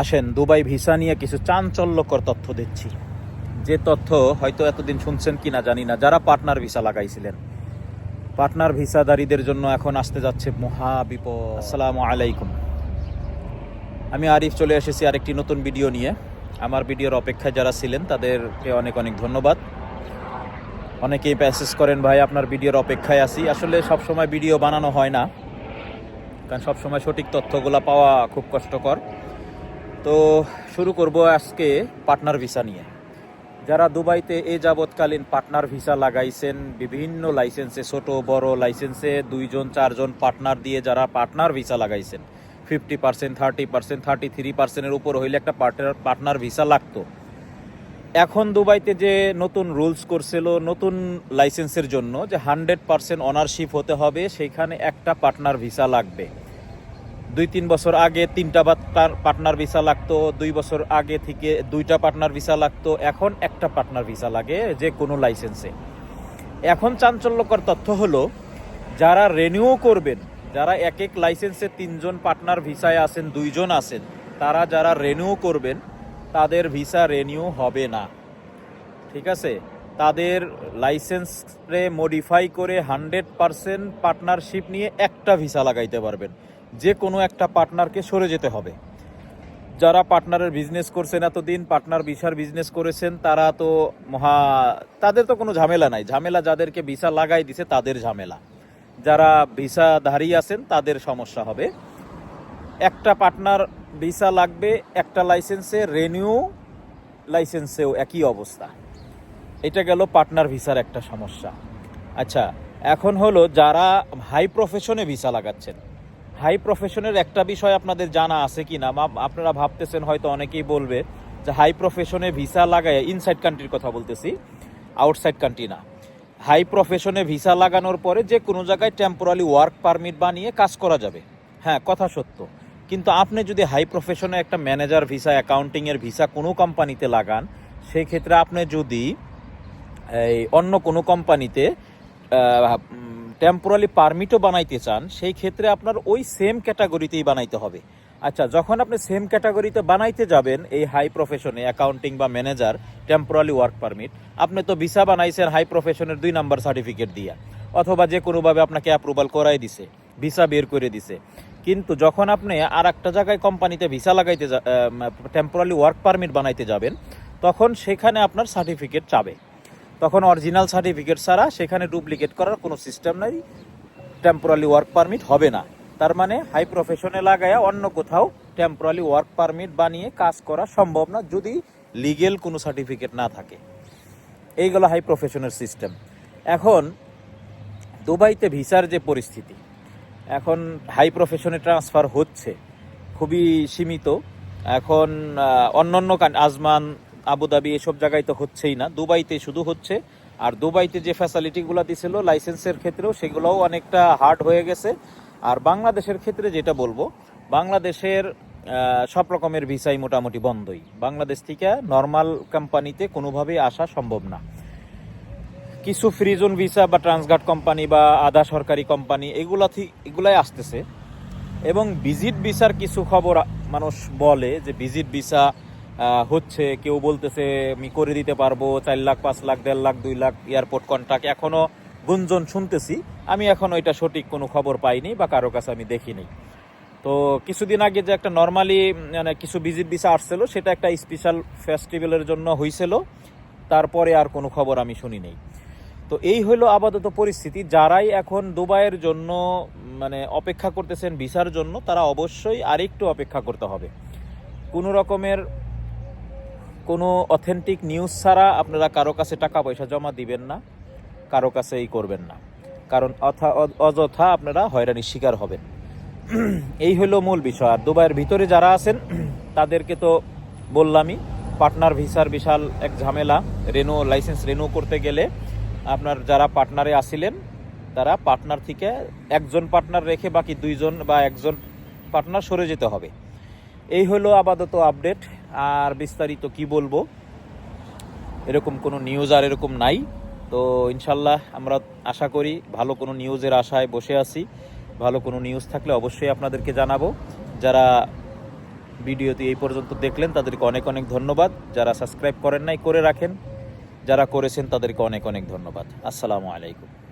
আসেন, Dubai visa নিয়ে কিছু চাঞ্চল্যকর তথ্য দিচ্ছি। যে তথ্য হয়তো এতদিন শুনছেন কিনা জানি না, যারা পার্টনার ভিসা লাগাইছিলেন। পার্টনার ভিসাদারীদের জন্য এখন আসতে যাচ্ছে মহা বিপদ। আসসালামু আলাইকুম। আমি আরিফ চলে এসেছি আরেকটি নতুন ভিডিও নিয়ে। আমার ভিডিওর অপেক্ষায় যারা ছিলেন, তাদেরকে অনেক অনেক ধন্যবাদ। অনেকেই প্যাসেজ করেন, ভাই, আপনার ভিডিওর অপেক্ষায় আছি। আসলে সব সময় ভিডিও বানানো হয় না, কারণ সব সময় সঠিক তথ্যগুলো পাওয়া খুব কষ্টকর। তো শুরু করব আজকে পার্টনার ভিসা নিয়ে। যারা দুবাইতে এ যাবৎকালীন পার্টনার ভিসা লাগাইছেন, বিভিন্ন লাইসেন্সে ছোট, বড় লাইসেন্সে দুইজন, চারজন পার্টনার দিয়ে যারা পার্টনার ভিসা লাগাইছেন fifty percent thirty percent thirty three পার্সেন্টের উপর হইলে একটা পার্টনার পার্টনার ভিসা লাগতো। এখন দুবাইতে যে নতুন রুলস করছিল, নতুন লাইসেন্সের জন্য যে হান্ড্রেড পার্সেন্ট অনারশিপ হতে হবে সেইখানে একটা পার্টনার ভিসা লাগবে। দুই তিন বছর আগে তিনটা পার্টনার ভিসা লাগতো, দুই বছর আগে থেকে দুইটা পার্টনার ভিসা লাগতো, এখন একটা পার্টনার ভিসা লাগে যে কোনো লাইসেন্সে এখন চাঞ্চল্যকর তথ্য হলো, যারা রেনিউ করবেন, যারা এক এক লাইসেন্সে তিনজন পার্টনার ভিসায় আছেন, দুইজন আছেন, তারা যারা রেনিউ করবেন, তাদের ভিসা রেনিউ হবে না। ঠিক আছে? তাদের লাইসেন্সে মডিফাই করে হান্ড্রেড পারসেন্ট পার্টনারশিপ নিয়ে একটা ভিসা লাগাইতে পারবেন। যে কোনো একটা পার্টনারকে সরে যেতে হবে। যারা পার্টনারের বিজনেস করছেন এতদিন পার্টনার ভিসার বিজনেস করেছেন, তারা তো মহা, তাদের তো কোনো ঝামেলা নাই। ঝামেলা যাদেরকে ভিসা লাগাই দিছে, তাদের ঝামেলা। যারা ভিসা ধারী আছেন, তাদের সমস্যা হবে। একটা পার্টনার ভিসা লাগবে, একটা লাইসেন্সে রেনিউ লাইসেন্সেও একই অবস্থা। এটা গেল পার্টনার ভিসার একটা সমস্যা। আচ্ছা এখন হলো যারা হাই প্রফেশনে ভিসা লাগাচ্ছেন। হাই প্রফেশনের একটা বিষয় আপনাদের জানা আছে কি না আপনারা ভাবতেছেন হয়তো অনেকেই বলবে যে হাই প্রফেশনে ভিসা লাগায় ইনসাইড কান্ট্রির কথা বলতেছি আউটসাইড কান্ট্রি না। হাই প্রফেশনে ভিসা লাগানোর পরে যে কোনো জায়গায় টেম্পোরারি ওয়ার্ক পারমিট বানিয়ে কাজ করা যাবে। হ্যাঁ কথা সত্য। কিন্তু আপনি যদি হাই প্রফেশনে একটা ম্যানেজার ভিসা অ্যাকাউন্টিংয়ের ভিসা কোনো কোম্পানিতে লাগান সেই ক্ষেত্রে আপনি যদি এই অন্য কোনো কোম্পানিতে টেম্পোরারি পারমিটও বানাইতে চান, সেই ক্ষেত্রে আপনার ওই সেম ক্যাটাগরিতেই বানাইতে হবে। আচ্ছা যখন আপনি সেম ক্যাটাগরিতে বানাইতে যাবেন, এই হাই প্রফেশনে অ্যাকাউন্টিং বা ম্যানেজার টেম্পোরারি ওয়ার্ক পারমিট আপনি তো ভিসা বানাইছেন হাই প্রফেশনের দুই নাম্বার সার্টিফিকেট দিয়া, অথবা যে কোনোভাবে আপনাকে অ্যাপ্রুভাল করাই দিছে ভিসা বের করে দিছে। কিন্তু যখন আপনি আর একটা জায়গায় কোম্পানিতে ভিসা লাগাইতে টেম্পোরারি ওয়ার্ক পারমিট বানাইতে যাবেন, তখন সেখানে আপনার সার্টিফিকেট চাবে। তখন অরিজিনাল সার্টিফিকেট ছাড়া সেখানে ডুপ্লিকেট করার কোনো সিস্টেম নাই টেম্পোরারি ওয়ার্ক পারমিট হবে না। তার মানে হাই প্রফেশনে লাগায়া অন্য কোথাও টেম্পোরারি ওয়ার্ক পারমিট বানিয়ে কাজ করা সম্ভব না, যদি লিগেল কোনো সার্টিফিকেট না থাকে। এইগুলো হাই প্রফেশনের সিস্টেম এখন দুবাইতে ভিসার যে পরিস্থিতি, এখন হাই প্রফেশনে ট্রান্সফার হচ্ছে, খুবই সীমিত। এখন অন্য অন্য আজমান আবুধাবি এসব জায়গায় তো হচ্ছেই না। দুবাইতে শুধু হচ্ছে। আর দুবাইতে যে ফ্যাসিলিটিগুলো দিছিল লাইসেন্সের ক্ষেত্রেও সেগুলোও অনেকটা হার্ড হয়ে গেছে। আর বাংলাদেশের ক্ষেত্রে যেটা বলব, বাংলাদেশের সব রকমের ভিসাই মোটামুটি বন্ধই। বাংলাদেশ থেকে নর্মাল কোম্পানিতে কোনোভাবেই আসা সম্ভব না। কিছু ফ্রিজন ভিসা বা ট্রান্সগার্ড কোম্পানি বা আধা সরকারি কোম্পানি এগুলা এগুলাই আসতেছে। এবং ভিজিট ভিসার কিছু খবর মানুষ বলে যে ভিজিট ভিসা হচ্ছে, কেউ বলতেছে, আমি করে দিতে পারব, চার লাখ, পাঁচ লাখ, দেড় লাখ, দুই লাখ এয়ারপোর্ট কন্ট্রাক্ট এখনও গুঞ্জন শুনতেছি। আমি এখনও এটা সঠিক কোনো খবর পাইনি বা কারও কাছে আমি দেখিনি। তো কিছুদিন আগে যে একটা নর্মালি মানে কিছু ভিজিট ভিসা আসছিল, সেটা একটা স্পেশাল ফেস্টিভ্যালের জন্য হয়েছিল তারপরে আর কোনো খবর আমি শুনি নেই। তো এই হলো আপাতত পরিস্থিতি। যারাই এখন দুবাইয়ের জন্য মানে অপেক্ষা করতেছেন ভিসার জন্য, তারা অবশ্যই আরেকটু অপেক্ষা করতে হবে। কোনো রকমের কোনো অথেন্টিক নিউজ ছাড়া আপনারা কারও কাছে টাকা পয়সা জমা দিবেন না, কারও কাছেই করবেন না। কারণ অথা অযথা আপনারা হয়রানির শিকার হবেন। এই হলো মূল বিষয়। আর দুবাইয়ের ভিতরে যারা আছেন, তাদেরকে তো বললামই পার্টনার ভিসার বিশাল এক ঝামেলা। রেনু লাইসেন্স রেনু করতে গেলে আপনার যারা পার্টনারে আসিলেন তারা পার্টনার থেকে একজন পার্টনার রেখে বাকি দুইজন বা একজন পার্টনার সরে যেতে হবে। এই হলো আপাতত আপডেট আর বিস্তারিত কি বলব? এরকম কোনো নিউজ আর এরকম নাই। তো ইনশাল্লাহ আমরা আশা করি ভালো কোনো নিউজের আশায় বসে আছি। ভালো কোনো নিউজ থাকলে অবশ্যই আপনাদেরকে জানাব। যারা ভিডিওটি এই পর্যন্ত দেখলেন, তাদেরকে অনেক অনেক ধন্যবাদ। যারা সাবস্ক্রাইব করেন নাই, করে রাখেন। যারা করেছেন, তাদেরকে অনেক অনেক ধন্যবাদ। আসসালামু আলাইকুম।